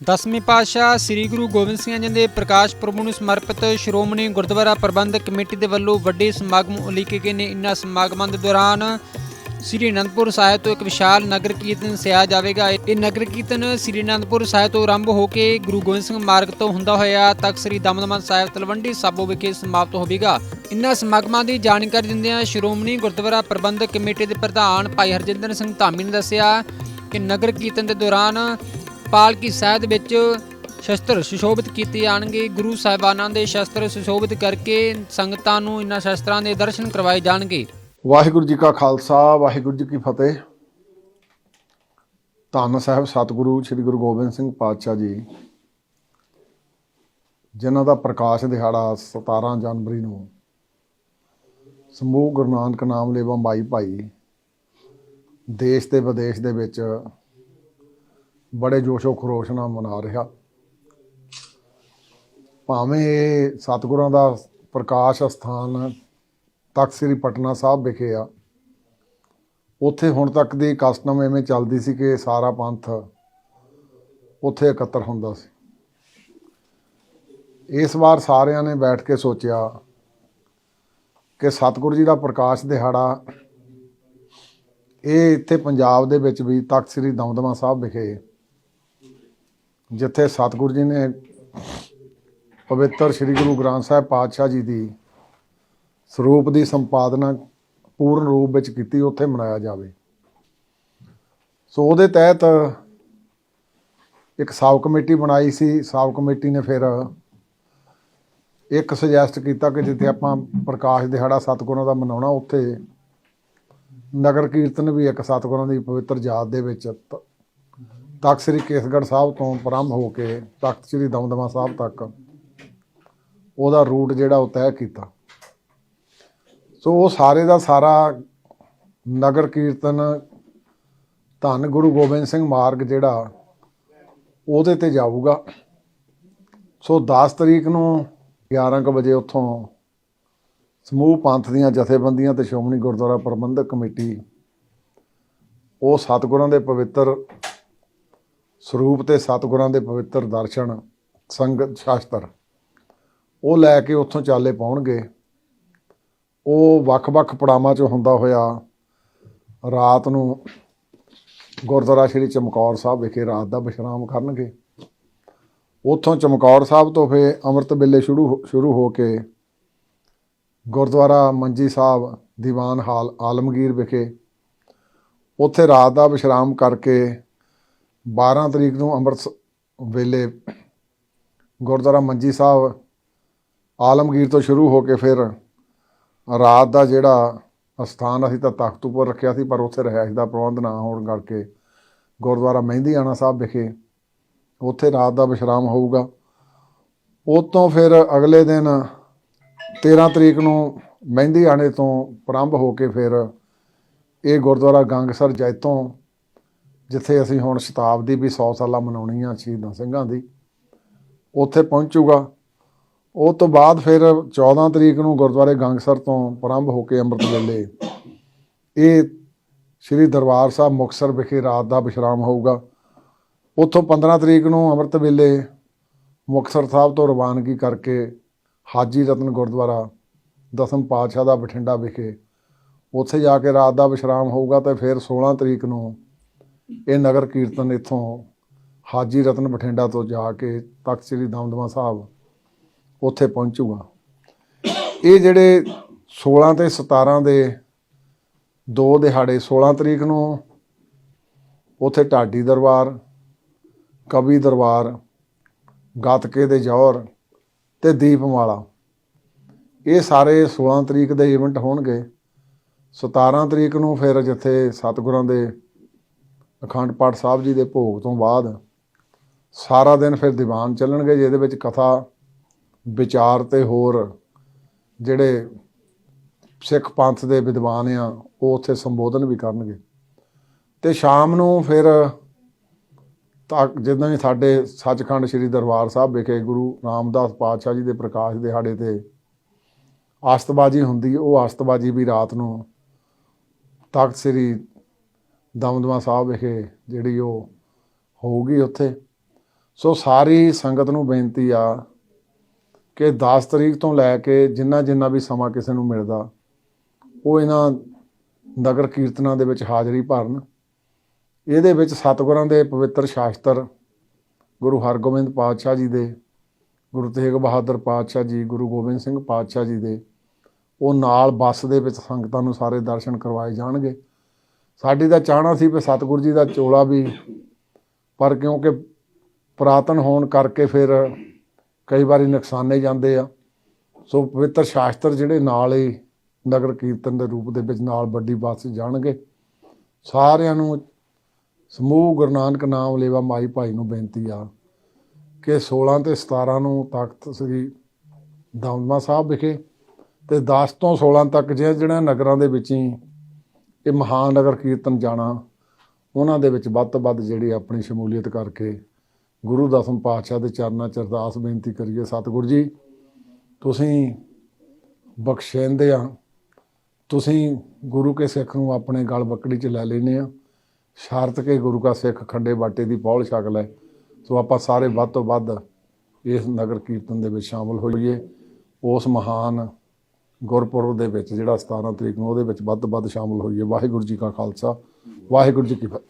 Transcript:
ਦਸਵੇਂ ਪਾਤਸ਼ਾਹ ਸ੍ਰੀ ਗੁਰੂ ਗੋਬਿੰਦ ਸਿੰਘ ਜੀ ਦੇ ਪ੍ਰਕਾਸ਼ ਪੁਰਬ ਨੂੰ ਸਮਰਪਿਤ ਸ਼੍ਰੋਮਣੀ ਗੁਰਦੁਆਰਾ ਪ੍ਰਬੰਧਕ ਕਮੇਟੀ ਦੇ ਵੱਲੋਂ ਵੱਡੇ ਸਮਾਗਮ ਉਲੀਕੇ ਗਏ ਨੇ। ਇਨ੍ਹਾਂ ਸਮਾਗਮਾਂ ਦੇ ਦੌਰਾਨ ਸ੍ਰੀ ਅਨੰਦਪੁਰ ਸਾਹਿਬ ਤੋਂ ਇੱਕ ਵਿਸ਼ਾਲ ਨਗਰ ਕੀਰਤਨ ਸਿਆ ਜਾਵੇਗਾ। ਇਹ ਨਗਰ ਕੀਰਤਨ ਸ੍ਰੀ ਅਨੰਦਪੁਰ ਸਾਹਿਬ ਤੋਂ ਆਰੰਭ ਹੋ ਕੇ ਗੁਰੂ ਗੋਬਿੰਦ ਸਿੰਘ ਮਾਰਗ ਤੋਂ ਹੁੰਦਾ ਹੋਇਆ ਤੱਕ ਸ੍ਰੀ ਦਮਦਮਾ ਸਾਹਿਬ ਤਲਵੰਡੀ ਸਾਬੋ ਵਿਖੇ ਸਮਾਪਤ ਹੋਵੇਗਾ। ਇਨ੍ਹਾਂ ਸਮਾਗਮਾਂ ਦੀ ਜਾਣਕਾਰੀ ਦਿੰਦਿਆਂ ਸ਼੍ਰੋਮਣੀ ਗੁਰਦੁਆਰਾ ਪ੍ਰਬੰਧਕ ਕਮੇਟੀ ਦੇ ਪ੍ਰਧਾਨ ਭਾਈ ਹਰਜਿੰਦਰ ਸਿੰਘ ਧਾਮੀ ਨੇ ਦੱਸਿਆ ਕਿ ਨਗਰ ਕੀਰਤਨ ਦੇ ਦੌਰਾਨ ਪਾਲਕੀ ਸਾਹਿਬ ਵਿੱਚ ਸ਼ਸਤਰ ਸੁਸ਼ੋਭਿਤ ਕੀਤੇ ਜਾਣਗੇ। ਗੁਰੂ ਸਾਹਿਬਾਨਾਂ ਦੇ ਸ਼ਸਤਰ ਸੁਸ਼ੋਭਿਤ ਕਰਕੇ ਸੰਗਤਾਂ ਨੂੰ ਇਨ੍ਹਾਂ ਸ਼ਸਤਰਾਂ ਦੇ ਦਰਸ਼ਨ ਕਰਵਾਏ ਜਾਣਗੇ। ਵਾਹਿਗੁਰੂ ਜੀ ਕਾ ਖਾਲਸਾ, ਵਾਹਿਗੁਰੂ ਜੀ ਕੀ ਫਤਿਹ। ਧੰਨ ਸਾਹਿਬ, ਸਤਿਗੁਰੂ ਸ੍ਰੀ ਗੁਰੂ ਗੋਬਿੰਦ ਸਿੰਘ ਪਾਤਸ਼ਾਹ ਜੀ, ਜਿਨ੍ਹਾਂ ਦਾ ਪ੍ਰਕਾਸ਼ ਦਿਹਾੜਾ 17 ਜਨਵਰੀ ਨੂੰ ਸਮੂਹ ਗੁਰੂ ਨਾਨਕ ਨਾਮ ਲੇਵਾ ਮਾਈ ਭਾਈ ਦੇਸ਼ ਤੇ ਵਿਦੇਸ਼ ਦੇ ਵਿੱਚ ਬੜੇ ਜੋਸ਼ੋ ਖਰੋਸ਼ ਨਾਲ ਮਨਾ ਰਿਹਾ। ਭਾਵੇਂ ਇਹ ਸਤਿਗੁਰਾਂ ਦਾ ਪ੍ਰਕਾਸ਼ ਸਥਾਨ ਤਖਤ ਸ੍ਰੀ ਪਟਨਾ ਸਾਹਿਬ ਵਿਖੇ ਆ, ਉੱਥੇ ਹੁਣ ਤੱਕ ਦੀ ਕਸਟਮ ਐਵੇਂ ਚੱਲਦੀ ਸੀ ਕਿ ਸਾਰਾ ਪੰਥ ਉੱਥੇ ਇਕੱਤਰ ਹੁੰਦਾ ਸੀ। ਇਸ ਵਾਰ ਸਾਰਿਆਂ ਨੇ ਬੈਠ ਕੇ ਸੋਚਿਆ ਕਿ ਸਤਿਗੁਰੂ ਜੀ ਦਾ ਪ੍ਰਕਾਸ਼ ਦਿਹਾੜਾ ਇਹ ਇੱਥੇ ਪੰਜਾਬ ਦੇ ਵਿੱਚ ਵੀ ਤਖਤ ਸ੍ਰੀ ਦਮਦਮਾ ਸਾਹਿਬ ਵਿਖੇ ਜਿੱਥੇ ਸਤਿਗੁਰੂ ਜੀ ਨੇ ਪਵਿੱਤਰ ਸ੍ਰੀ ਗੁਰੂ ਗ੍ਰੰਥ ਸਾਹਿਬ ਪਾਤਸ਼ਾਹ ਜੀ ਦੀ ਸਰੂਪ ਦੀ ਸੰਪਾਦਨਾ ਪੂਰਨ ਰੂਪ ਵਿੱਚ ਕੀਤੀ, ਉੱਥੇ ਮਨਾਇਆ ਜਾਵੇ। ਸੋ ਉਹਦੇ ਤਹਿਤ ਇੱਕ ਸਾਬ ਕਮੇਟੀ ਬਣਾਈ ਸੀ। ਸਾਬ ਕਮੇਟੀ ਨੇ ਫਿਰ ਇੱਕ ਸੁਜੈਸਟ ਕੀਤਾ ਕਿ ਜਿੱਥੇ ਆਪਾਂ ਪ੍ਰਕਾਸ਼ ਦਿਹਾੜਾ ਸਤਿਗੁਰਾਂ ਦਾ ਮਨਾਉਣਾ, ਉੱਥੇ ਨਗਰ ਕੀਰਤਨ ਵੀ ਇੱਕ ਸਤਿਗੁਰਾਂ ਦੀ ਪਵਿੱਤਰ ਯਾਦ ਦੇ ਵਿੱਚ ਤ- ਤਖਤ ਸ੍ਰੀ ਕੇਸਗੜ੍ਹ ਸਾਹਿਬ ਤੋਂ ਪ੍ਰਾਰੰਭ ਹੋ ਕੇ ਤਖਤ ਸ੍ਰੀ ਦਮਦਮਾ ਸਾਹਿਬ ਤੱਕ ਉਹਦਾ ਰੂਟ ਜਿਹੜਾ ਉਹ ਤੈਅ ਕੀਤਾ। ਸੋ ਉਹ ਸਾਰੇ ਦਾ ਸਾਰਾ ਨਗਰ ਕੀਰਤਨ, ਧੰਨ ਗੁਰੂ ਗੋਬਿੰਦ ਸਿੰਘ ਮਾਰਗ ਜਿਹੜਾ ਉਹਦੇ ਤੇ ਜਾਊਗਾ। ਸੋ 10 ਤਰੀਕ ਨੂੰ 11 ਕੁ ਵਜੇ ਉੱਥੋਂ ਸਮੂਹ ਪੰਥ ਦੀਆਂ ਜਥੇਬੰਦੀਆਂ ਤੇ ਸ਼੍ਰੋਮਣੀ ਗੁਰਦੁਆਰਾ ਪ੍ਰਬੰਧਕ ਕਮੇਟੀ, ਉਹ ਸਤਿਗੁਰਾਂ ਦੇ ਪਵਿੱਤਰ ਸਰੂਪ ਤੇ ਸਤਿਗੁਰਾਂ ਦੇ ਪਵਿੱਤਰ ਦਰਸ਼ਨ ਸੰਗਤ ਸ਼ਾਸਤਰ। ਉਹ ਲੈ ਕੇ ਉੱਥੋਂ ਚਾਲੇ ਪਾਉਣਗੇ। ਉਹ ਵੱਖ-ਵੱਖ ਪੜਾਵਾਂ 'ਚ ਹੁੰਦਾ ਹੋਇਆ ਰਾਤ ਨੂੰ ਗੁਰਦੁਆਰਾ ਸ਼੍ਰੀ ਚਮਕੌਰ ਸਾਹਿਬ ਵਿਖੇ ਰਾਤ ਦਾ ਵਿਸ਼ਰਾਮ ਕਰਨਗੇ। ਉੱਥੋਂ ਚਮਕੌਰ ਸਾਹਿਬ ਤੋਂ ਫੇ ਅੰਮ੍ਰਿਤ ਵੇਲੇ ਸ਼ੁਰੂ ਹੋ- ਸ਼ੁਰੂ ਹੋ ਕੇ ਗੁਰਦੁਆਰਾ ਮੰਜੀ ਸਾਹਿਬ, ਦੀਵਾਨ ਹਾਲ, ਆਲਮਗੀਰ ਵਿਖੇ ਉੱਥੇ ਰਾਤ ਦਾ ਵਿਸ਼ਰਾਮ ਕਰਕੇ 12 ਤਰੀਕ ਨੂੰ ਅੰਮ੍ਰਿਤ ਵੇਲੇ ਗੁਰਦੁਆਰਾ ਮੰਜੀ ਸਾਹਿਬ ਆਲਮਗੀਰ ਤੋਂ ਸ਼ੁਰੂ ਹੋ ਕੇ ਫਿਰ ਰਾਤ ਦਾ ਜਿਹੜਾ ਅਸਥਾਨ ਅਸੀਂ ਤਾਂ ਤਖਤ ਉੱਪਰ ਰੱਖਿਆ ਸੀ, ਪਰ ਉੱਥੇ ਰਿਹਾਇਸ਼ ਦਾ ਪ੍ਰਬੰਧ ਨਾ ਹੋਣ ਕਰਕੇ ਗੁਰਦੁਆਰਾ ਮਹਿੰਦੀਆਣਾ ਸਾਹਿਬ ਵਿਖੇ ਉੱਥੇ ਰਾਤ ਦਾ ਵਿਸ਼ਰਾਮ ਹੋਊਗਾ। ਉਹ ਤੋਂ ਫਿਰ ਅਗਲੇ ਦਿਨ 13 ਤਰੀਕ ਨੂੰ ਮਹਿੰਦੀਆਣੇ ਤੋਂ ਪ੍ਰਾਰੰਭ ਹੋ ਕੇ ਫਿਰ ਇਹ ਗੁਰਦੁਆਰਾ ਗੰਗਸਰ ਜੈਤੋਂ ਜਿੱਥੇ ਅਸੀਂ ਹੁਣ ਸ਼ਤਾਬਦੀ ਵੀ 100 ਸਾਲਾਂ ਮਨਾਉਣੀ ਆ ਸ਼ਹੀਦਾਂ ਸਿੰਘਾਂ ਦੀ, ਉੱਥੇ ਪਹੁੰਚੂਗਾ। ਉਹ ਤੋਂ ਬਾਅਦ ਫਿਰ 14 ਤਰੀਕ ਨੂੰ ਗੁਰਦੁਆਰੇ ਗੰਗਸਰ ਤੋਂ ਪ੍ਰਾਰੰਭ ਹੋ ਕੇ ਅੰਮ੍ਰਿਤ ਵੇਲੇ ਇਹ ਸ੍ਰੀ ਦਰਬਾਰ ਸਾਹਿਬ ਮੁਕਤਸਰ ਵਿਖੇ ਰਾਤ ਦਾ ਵਿਸ਼ਰਾਮ ਹੋਊਗਾ। ਉੱਥੋਂ 15 ਤਰੀਕ ਨੂੰ ਅੰਮ੍ਰਿਤ ਵੇਲੇ ਮੁਕਤਸਰ ਸਾਹਿਬ ਤੋਂ ਰਵਾਨਗੀ ਕਰਕੇ ਹਾਜੀ ਰਤਨ ਗੁਰਦੁਆਰਾ, ਦਸਮ ਪਾਤਸ਼ਾਹ ਦਾ ਬਠਿੰਡਾ ਵਿਖੇ ਉੱਥੇ ਜਾ ਕੇ ਰਾਤ ਦਾ ਵਿਸ਼ਰਾਮ ਹੋਊਗਾ ਤੇ ਫਿਰ 16 ਤਰੀਕ ਨੂੰ ਇਹ ਨਗਰ ਕੀਰਤਨ ਇੱਥੋਂ ਹਾਜੀ ਰਤਨ ਬਠਿੰਡਾ ਤੋਂ ਜਾ ਕੇ ਤਖਤ ਸ੍ਰੀ ਦਮਦਮਾ ਸਾਹਿਬ ਉੱਥੇ ਪਹੁੰਚੂਗਾ। ਇਹ ਜਿਹੜੇ 16 ਤੇ 17 ਦੇ ਦੋ ਦਿਹਾੜੇ 16 ਤਰੀਕ ਨੂੰ ਉੱਥੇ ਢਾਡੀ ਦਰਬਾਰ, ਕਵੀ ਦਰਬਾਰ, ਗਾਤਕੇ ਦੇ ਜ਼ੌਰ ਤੇ ਦੀਪਮਾਲਾ। ਇਹ ਸਾਰੇ 16 ਤਰੀਕ ਦੇ ਇਵੈਂਟ ਹੋਣਗੇ। 17 ਤਰੀਕ ਨੂੰ ਫਿਰ ਜਿੱਥੇ ਸਤਿਗੁਰਾਂ ਦੇ ਅਖੰਡ ਪਾਠ ਸਾਹਿਬ ਜੀ ਦੇ ਭੋਗ ਤੋਂ ਬਾਅਦ ਸਾਰਾ ਦਿਨ ਫਿਰ ਦੀਵਾਨ ਚੱਲਣਗੇ, ਜਿਹਦੇ ਵਿੱਚ ਕਥਾ, ਵਿਚਾਰ ਤੇ ਹੋਰ ਜਿਹੜੇ ਸਿੱਖ ਪੰਥ ਦੇ ਵਿਦਵਾਨ ਆ, ਉਹ ਉੱਥੇ ਸੰਬੋਧਨ ਵੀ ਕਰਨਗੇ। ਤੇ ਸ਼ਾਮ ਨੂੰ ਫਿਰ ਤੱਕ ਜਿੱਦਾਂ ਵੀ ਸਾਡੇ ਸੱਚਖੰਡ ਸ੍ਰੀ ਦਰਬਾਰ ਸਾਹਿਬ ਵਿਖੇ ਗੁਰੂ ਰਾਮਦਾਸ ਪਾਤਸ਼ਾਹ ਜੀ ਦੇ ਪ੍ਰਕਾਸ਼ ਦਿਹਾੜੇ ਤੇ ਆਸਤਬਾਜੀ ਹੁੰਦੀ, ਉਹ ਆਸਤਬਾਜੀ ਵੀ ਰਾਤ ਨੂੰ ਤਖਤ ਸ੍ਰੀ ਦਮਦਮਾ ਸਾਹਿਬ ਵਿਖੇ ਜਿਹੜੀ ਉਹ ਹੋਊਗੀ ਉੱਥੇ। ਸੋ ਸਾਰੀ ਸੰਗਤ ਨੂੰ ਬੇਨਤੀ ਆ ਕਿ 10 ਤਰੀਕ ਤੋਂ ਲੈ ਕੇ ਜਿੰਨਾ ਜਿੰਨਾ ਵੀ ਸਮਾਂ ਕਿਸੇ ਨੂੰ ਮਿਲਦਾ, ਉਹ ਇਹਨਾਂ ਨਗਰ ਕੀਰਤਨਾਂ ਦੇ ਵਿੱਚ ਹਾਜ਼ਰੀ ਭਰਨ। ਇਹਦੇ ਵਿੱਚ ਸਤਿਗੁਰਾਂ ਦੇ ਪਵਿੱਤਰ ਸ਼ਾਸਤਰ, ਗੁਰੂ ਹਰਗੋਬਿੰਦ ਪਾਤਸ਼ਾਹ ਜੀ ਦੇ, ਗੁਰੂ ਤੇਗ ਬਹਾਦਰ ਪਾਤਸ਼ਾਹ ਜੀ, ਗੁਰੂ ਗੋਬਿੰਦ ਸਿੰਘ ਪਾਤਸ਼ਾਹ ਜੀ ਦੇ, ਉਹ ਨਾਲ ਬੱਸ ਦੇ ਵਿੱਚ ਸੰਗਤਾਂ ਨੂੰ ਸਾਰੇ ਦਰਸ਼ਨ ਕਰਵਾਏ ਜਾਣਗੇ। ਸਾਡੀ ਤਾਂ ਚਾਹਣਾ ਸੀ ਵੀ ਸਤਿਗੁਰੂ ਜੀ ਦਾ ਚੋਲਾ ਵੀ, ਪਰ ਕਿਉਂਕਿ ਪੁਰਾਤਨ ਹੋਣ ਕਰਕੇ ਫਿਰ ਕਈ ਵਾਰੀ ਨੁਕਸਾਨੇ ਜਾਂਦੇ ਆ। ਸੋ ਪਵਿੱਤਰ ਸ਼ਾਸਤਰ ਜਿਹੜੇ ਨਾਲ ਹੀ ਨਗਰ ਕੀਰਤਨ ਦੇ ਰੂਪ ਦੇ ਵਿੱਚ ਨਾਲ ਵੱਡੀ ਬੱਸ ਜਾਣਗੇ। ਸਾਰਿਆਂ ਨੂੰ ਸਮੂਹ ਗੁਰੂ ਨਾਨਕ ਨਾਮ ਲੇਵਾ ਮਾਈ ਭਾਈ ਨੂੰ ਬੇਨਤੀ ਆ ਕਿ 16 ਤੇ 17 ਨੂੰ ਤਖਤ ਸ੍ਰੀ ਦਮਦਮਾ ਸਾਹਿਬ ਵਿਖੇ ਤੇ 10 ਤੋਂ 16 ਤੱਕ ਜਿਹੜੇ ਜਿਹੜਾ ਨਗਰਾਂ ਦੇ ਵਿੱਚ ਹੀ ਇਹ ਮਹਾਨਗਰ ਕੀਰਤਨ ਜਾਣਾ, ਉਹਨਾਂ ਦੇ ਵਿੱਚ ਵੱਧ ਤੋਂ ਵੱਧ ਜਿਹੜੀ ਆਪਣੀ ਸ਼ਮੂਲੀਅਤ ਕਰਕੇ ਗੁਰੂ ਦਸਮ ਪਾਤਸ਼ਾਹ ਦੇ ਚਰਨਾਂ 'ਚ ਅਰਦਾਸ ਬੇਨਤੀ ਕਰੀਏ, ਸਤਿਗੁਰੂ ਜੀ, ਤੁਸੀਂ ਬਖਸ਼ੈਂਦੇ ਆ, ਤੁਸੀਂ ਗੁਰੂ ਕੇ ਸਿੱਖ ਨੂੰ ਆਪਣੇ ਗਲ ਬੱਕੜੀ 'ਚ ਲੈ ਲੈਨੇ ਆ, ਸ਼ਰਤ ਕੇ ਗੁਰੂ ਕਾ ਸਿੱਖ ਖੰਡੇ ਬਾਟੇ ਦੀ ਪੌਲ ਛਕਲ ਹੈ ਸੋ ਆਪਾਂ ਸਾਰੇ ਵੱਧ ਤੋਂ ਵੱਧ ਇਸ ਨਗਰ ਕੀਰਤਨ ਦੇ ਵਿੱਚ ਸ਼ਾਮਲ ਹੋਈਏ, ਉਸ ਮਹਾਨ ਗੁਰਪੁਰਬ ਦੇ ਵਿੱਚ ਜਿਹੜਾ 17 ਤਰੀਕ ਨੂੰ ਉਹਦੇ ਵਿੱਚ ਵੱਧ ਤੋਂ ਵੱਧ ਸ਼ਾਮਲ ਹੋਈਏ। ਵਾਹਿਗੁਰੂ ਜੀ ਕਾ ਖਾਲਸਾ, ਵਾਹਿਗੁਰੂ ਜੀ ਕੀ ਫਤਿਹ।